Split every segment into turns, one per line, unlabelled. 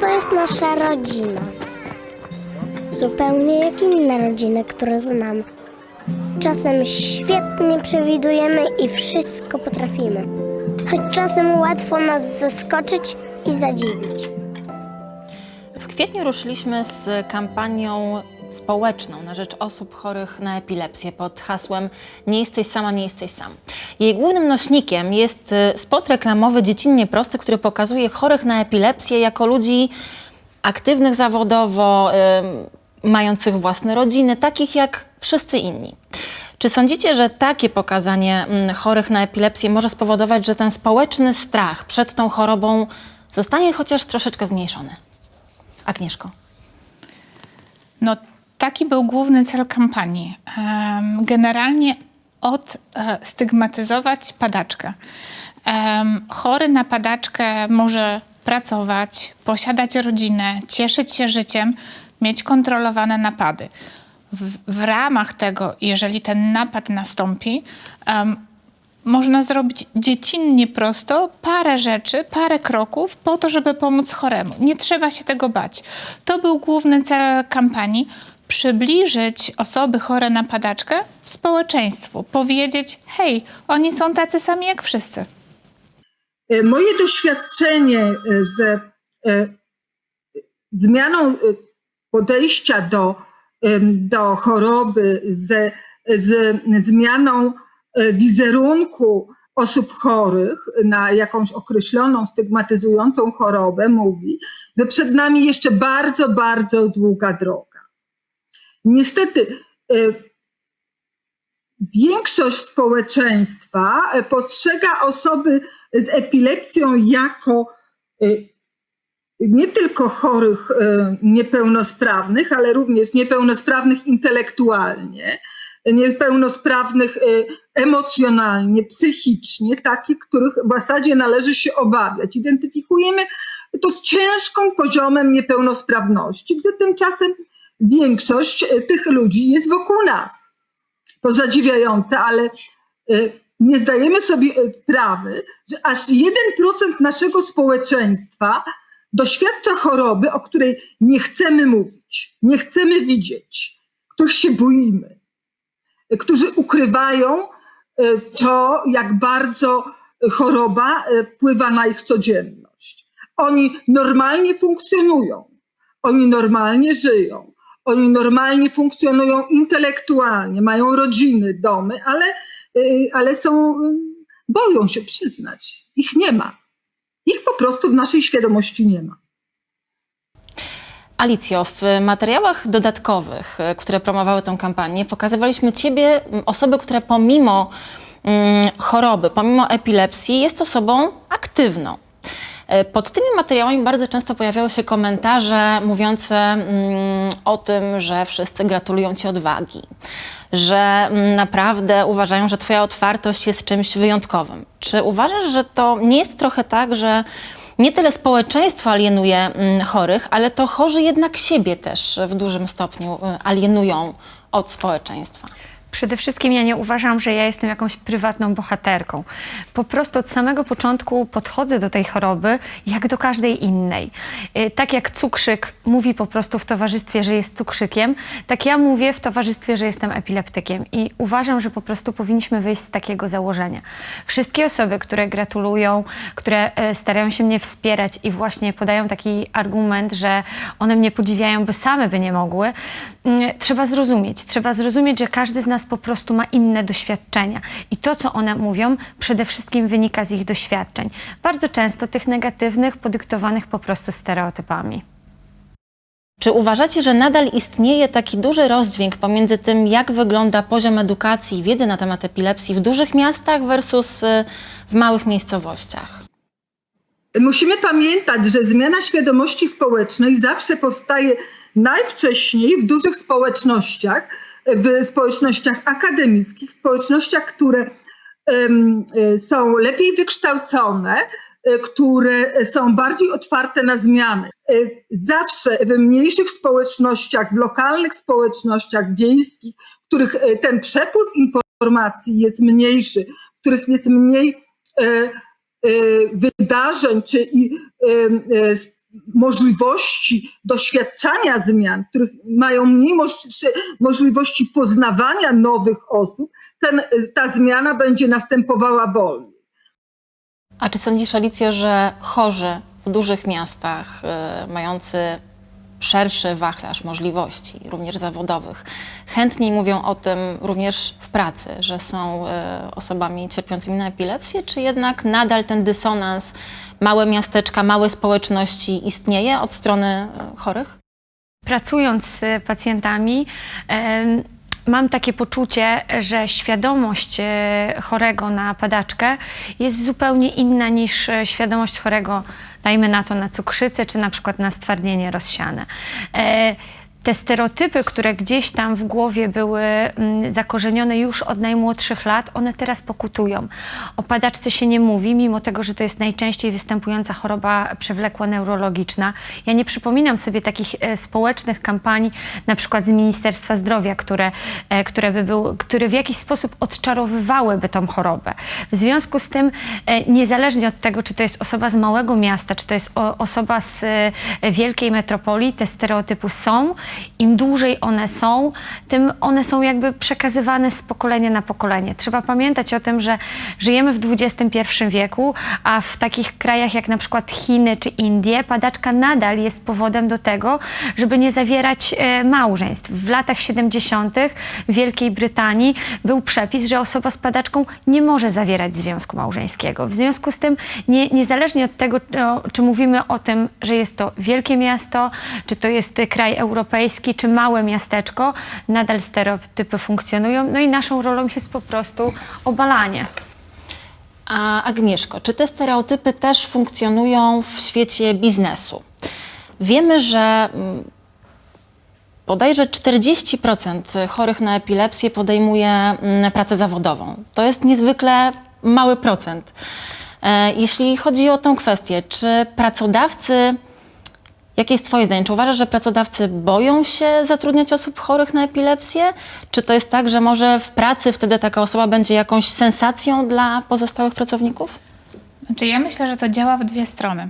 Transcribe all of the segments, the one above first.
to jest nasza rodzina. Zupełnie jak inne rodziny, które znamy. Czasem świetnie przewidujemy i wszystko potrafimy. Choć czasem łatwo nas zaskoczyć i zadziwić.
W kwietniu ruszyliśmy z kampanią społeczną na rzecz osób chorych na epilepsję pod hasłem Nie jesteś sama, nie jesteś sam. Jej głównym nośnikiem jest y, spot reklamowy dziecinnie prosty, który pokazuje chorych na epilepsję jako ludzi aktywnych zawodowo, y, mających własne rodziny, takich jak wszyscy inni. Czy sądzicie, że takie pokazanie mm, chorych na epilepsję może spowodować, że ten społeczny strach przed tą chorobą zostanie chociaż troszeczkę zmniejszony? Agnieszko.
No, taki był główny cel kampanii. Generalnie odstygmatyzować padaczkę. Em, Chory na padaczkę może pracować, posiadać rodzinę, cieszyć się życiem, mieć kontrolowane napady. W, w ramach tego, jeżeli ten napad nastąpi, można zrobić dziecinnie prosto parę rzeczy, parę kroków po to, żeby pomóc choremu. Nie trzeba się tego bać. To był główny cel kampanii. Przybliżyć osoby chore na padaczkę społeczeństwu. Powiedzieć, hej, oni są tacy sami jak wszyscy.
E, Moje doświadczenie z zmianą podejścia do, do choroby, z, z zmianą wizerunku osób chorych na jakąś określoną, stygmatyzującą chorobę mówi, że przed nami jeszcze bardzo, bardzo długa droga. Niestety, e, większość społeczeństwa e, postrzega osoby z epilepsją jako e, nie tylko chorych niepełnosprawnych, ale również niepełnosprawnych intelektualnie, niepełnosprawnych emocjonalnie, psychicznie, takich, których w zasadzie należy się obawiać. Identyfikujemy to z ciężką poziomem niepełnosprawności, gdy tymczasem większość e, tych ludzi jest wokół nas to zadziwiające, ale e, nie zdajemy sobie e, sprawy, że aż 1% naszego społeczeństwa doświadcza choroby, o której nie chcemy mówić, nie chcemy widzieć, których się boimy, którzy ukrywają to, jak bardzo choroba wpływa na ich codzienność. Oni normalnie funkcjonują, oni normalnie żyją, oni normalnie funkcjonują intelektualnie, mają rodziny, domy, ale, y, ale są, y, boją się przyznać. Ich nie ma. Ich po prostu w naszej świadomości nie ma.
Alicjo, w materiałach dodatkowych, e, które promowały tę kampanię, pokazywaliśmy Ciebie, osoby, które pomimo mm, choroby, pomimo epilepsji, jest osobą aktywną. E, Pod tymi materiałami bardzo często pojawiały się komentarze mówiące mm, o tym, że wszyscy gratulują Ci odwagi, że mm, naprawdę uważają, że Twoja otwartość jest czymś wyjątkowym. Czy uważasz, że to nie jest trochę tak, że nie tyle społeczeństwo alienuje mm, chorych, ale to chorzy jednak siebie też w dużym stopniu y, alienują od społeczeństwa?
Przede wszystkim ja nie uważam, że ja jestem jakąś prywatną bohaterką. Po prostu od samego początku podchodzę do tej choroby jak do każdej innej. Y, Tak jak cukrzyk mówi po prostu w towarzystwie, że jest cukrzykiem, tak ja mówię w towarzystwie, że jestem epileptykiem. I uważam, że po prostu powinniśmy wyjść z takiego założenia. Wszystkie osoby, które gratulują, które e, starają się mnie wspierać i właśnie podają taki argument, że one mnie podziwiają, by same by nie mogły, trzeba zrozumieć. Trzeba zrozumieć, że każdy z nas po prostu ma inne doświadczenia. I to, co one mówią, przede wszystkim wynika z ich doświadczeń. Bardzo często tych negatywnych, podyktowanych po prostu stereotypami.
Czy uważacie, że nadal istnieje taki duży rozdźwięk pomiędzy tym, jak wygląda poziom edukacji i wiedzy na temat epilepsji w dużych miastach versus y, w małych miejscowościach?
Musimy pamiętać, że zmiana świadomości społecznej zawsze powstaje najwcześniej w dużych społecznościach, w społecznościach akademickich, społecznościach, które e, są lepiej wykształcone, e, które są bardziej otwarte na zmiany. E, Zawsze w mniejszych społecznościach, w lokalnych społecznościach wiejskich, w których ten przepływ informacji jest mniejszy, w których jest mniej wydarzeń czy możliwości doświadczania zmian, których mają mniej moż- możliwości poznawania nowych osób, ten, ta zmiana będzie następowała wolniej.
A czy sądzisz, Alicjo, że chorzy w dużych miastach, y, mający szerszy wachlarz możliwości, również zawodowych, chętniej mówią o tym również w pracy, że są y, osobami cierpiącymi na epilepsję, czy jednak nadal ten dysonans, małe miasteczka, małe społeczności istnieje od strony y, chorych?
Pracując z pacjentami, mam takie poczucie, że świadomość e, chorego na padaczkę jest zupełnie inna niż e, świadomość chorego, dajmy na to, na cukrzycę czy na przykład na stwardnienie rozsiane. Te stereotypy, które gdzieś tam w głowie były mm, zakorzenione już od najmłodszych lat, one teraz pokutują. O padaczce się nie mówi, mimo tego, że to jest najczęściej występująca choroba przewlekła neurologiczna. Ja nie przypominam sobie takich e, społecznych kampanii, na przykład z Ministerstwa Zdrowia, które, e, które, by był, które w jakiś sposób odczarowywałyby tą chorobę. W związku z tym, e, niezależnie od tego, czy to jest osoba z małego miasta, czy to jest o, osoba z e, wielkiej metropolii, te stereotypy są. Im dłużej one są, tym one są jakby przekazywane z pokolenia na pokolenie. Trzeba pamiętać o tym, że żyjemy w XXI wieku, a w takich krajach jak na przykład Chiny czy Indie padaczka nadal jest powodem do tego, żeby nie zawierać e, małżeństw. W latach 70. w Wielkiej Brytanii był przepis, że osoba z padaczką nie może zawierać związku małżeńskiego. W związku z tym, nie, niezależnie od tego, czy mówimy o tym, że jest to wielkie miasto, czy to jest kraj europejski, czy małe miasteczko, nadal stereotypy funkcjonują. No i naszą rolą jest po prostu obalanie.
A Agnieszko, czy te stereotypy też funkcjonują w świecie biznesu? Wiemy, że mm, bodajże 40% chorych na epilepsję podejmuje mm, pracę zawodową. To jest niezwykle mały procent. E, Jeśli chodzi o tę kwestię, czy pracodawcy, jakie jest Twoje zdanie? Czy uważasz, że pracodawcy boją się zatrudniać osób chorych na epilepsję? Czy to jest tak, że może w pracy wtedy taka osoba będzie jakąś sensacją dla pozostałych pracowników?
Znaczy, ja myślę, że to działa w dwie strony.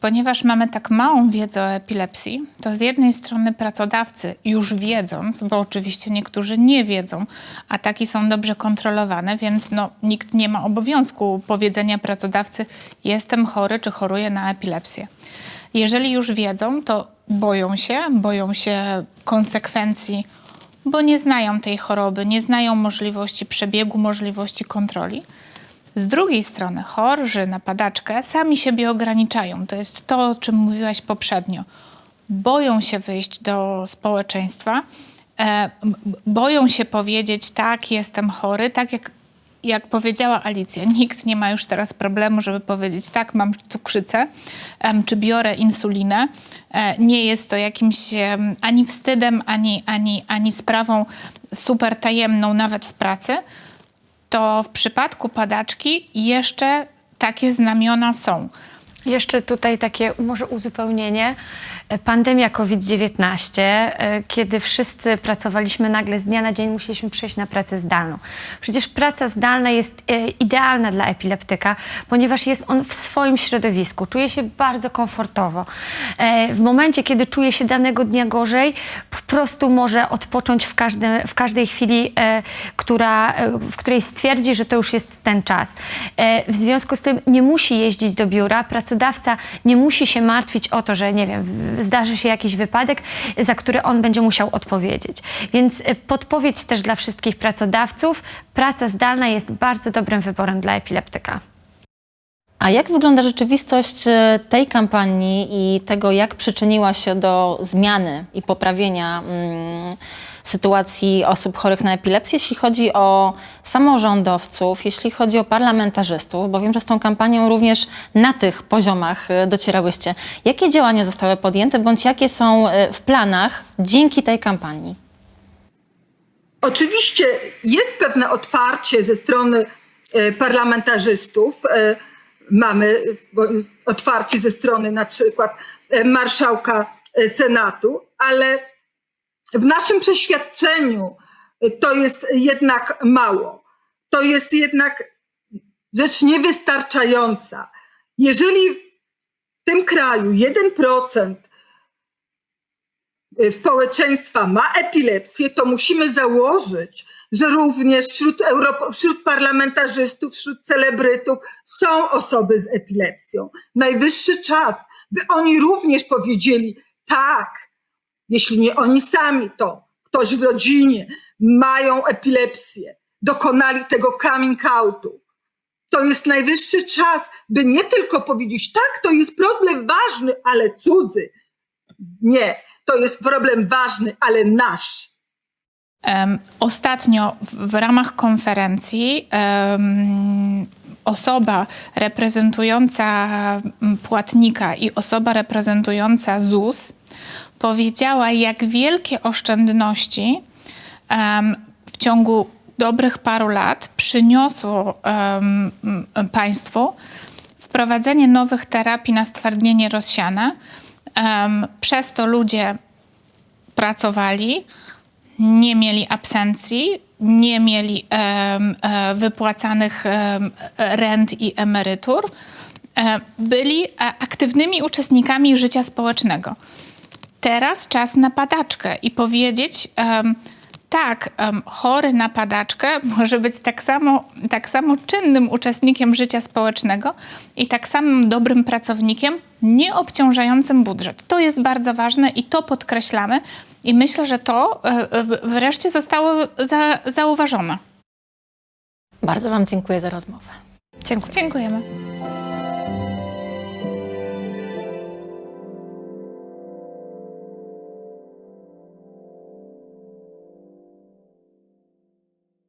Ponieważ mamy tak małą wiedzę o epilepsji, to z jednej strony pracodawcy, już wiedząc, bo oczywiście niektórzy nie wiedzą, ataki są dobrze kontrolowane, więc no, nikt nie ma obowiązku powiedzenia pracodawcy: Jestem chory czy choruję na epilepsję. Jeżeli już wiedzą, to boją się, boją się konsekwencji, bo nie znają tej choroby, nie znają możliwości przebiegu, możliwości kontroli. Z drugiej strony chorzy na padaczkę sami siebie ograniczają. To jest to, o czym mówiłaś poprzednio. Boją się wyjść do społeczeństwa, e, boją się powiedzieć, tak, jestem chory, tak jak, jak powiedziała Alicja. Nikt nie ma już teraz problemu, żeby powiedzieć, tak, mam cukrzycę, czy biorę insulinę. E, nie jest to jakimś ani wstydem, ani, ani, ani sprawą super tajemną, nawet w pracy to w przypadku padaczki jeszcze takie znamiona są.
Jeszcze tutaj takie może uzupełnienie. Pandemia COVID-19, e, kiedy wszyscy pracowaliśmy nagle z dnia na dzień, musieliśmy przejść na pracę zdalną. Przecież praca zdalna jest e, idealna dla epileptyka, ponieważ jest on w swoim środowisku, czuje się bardzo komfortowo. E, W momencie, kiedy czuje się danego dnia gorzej, po prostu może odpocząć w, każdym, w każdej chwili, która, w której stwierdzi, że to już jest ten czas. W związku z tym nie musi jeździć do biura, pracodawca nie musi się martwić o to, że nie wiem, zdarzy się jakiś wypadek, za który on będzie musiał odpowiedzieć. Więc e, podpowiedź też dla wszystkich pracodawców, praca zdalna jest bardzo dobrym wyborem dla epileptyka.
A jak wygląda rzeczywistość e, tej kampanii i tego, jak przyczyniła się do zmiany i poprawienia mm, sytuacji osób chorych na epilepsję, jeśli chodzi o samorządowców, jeśli chodzi o parlamentarzystów, bo wiem, że z tą kampanią również na tych poziomach e, docierałyście. Jakie działania zostały podjęte, bądź jakie są e, w planach dzięki tej kampanii?
Oczywiście jest pewne otwarcie ze strony e, parlamentarzystów. Mamy otwarcie ze strony na przykład marszałka Senatu, ale w naszym przeświadczeniu e, to jest jednak mało. To jest jednak rzecz niewystarczająca. Jeżeli w tym kraju 1% społeczeństwa ma epilepsję, to musimy założyć, że również wśród, Europ- wśród parlamentarzystów, wśród celebrytów są osoby z epilepsją. Najwyższy czas, by oni również powiedzieli tak, jeśli nie oni sami, to ktoś w rodzinie mają epilepsję, dokonali tego coming outu. To jest najwyższy czas, by nie tylko powiedzieć, tak, to jest problem ważny, ale cudzy. Nie, to jest problem ważny, ale nasz.
Em, Ostatnio w, w ramach konferencji em, osoba reprezentująca mm, płatnika i osoba reprezentująca ZUS powiedziała, jak wielkie oszczędności em, w ciągu dobrych paru lat przyniosło em, m, państwu wprowadzenie nowych terapii na stwardnienie rozsiane. Em, Przez to ludzie pracowali, nie mieli absencji, nie mieli e, wypłacanych rent i emerytur, e, byli e, aktywnymi uczestnikami życia społecznego. Teraz czas na padaczkę i powiedzieć, tak, chory na padaczkę może być tak samo, tak samo czynnym uczestnikiem życia społecznego i tak samym dobrym pracownikiem, nie obciążającym budżet. To jest bardzo ważne i to podkreślamy i myślę, że to e, e, wreszcie zostało za, zauważone.
Bardzo Wam dziękuję za rozmowę.
Dziękuję.
Dziękujemy.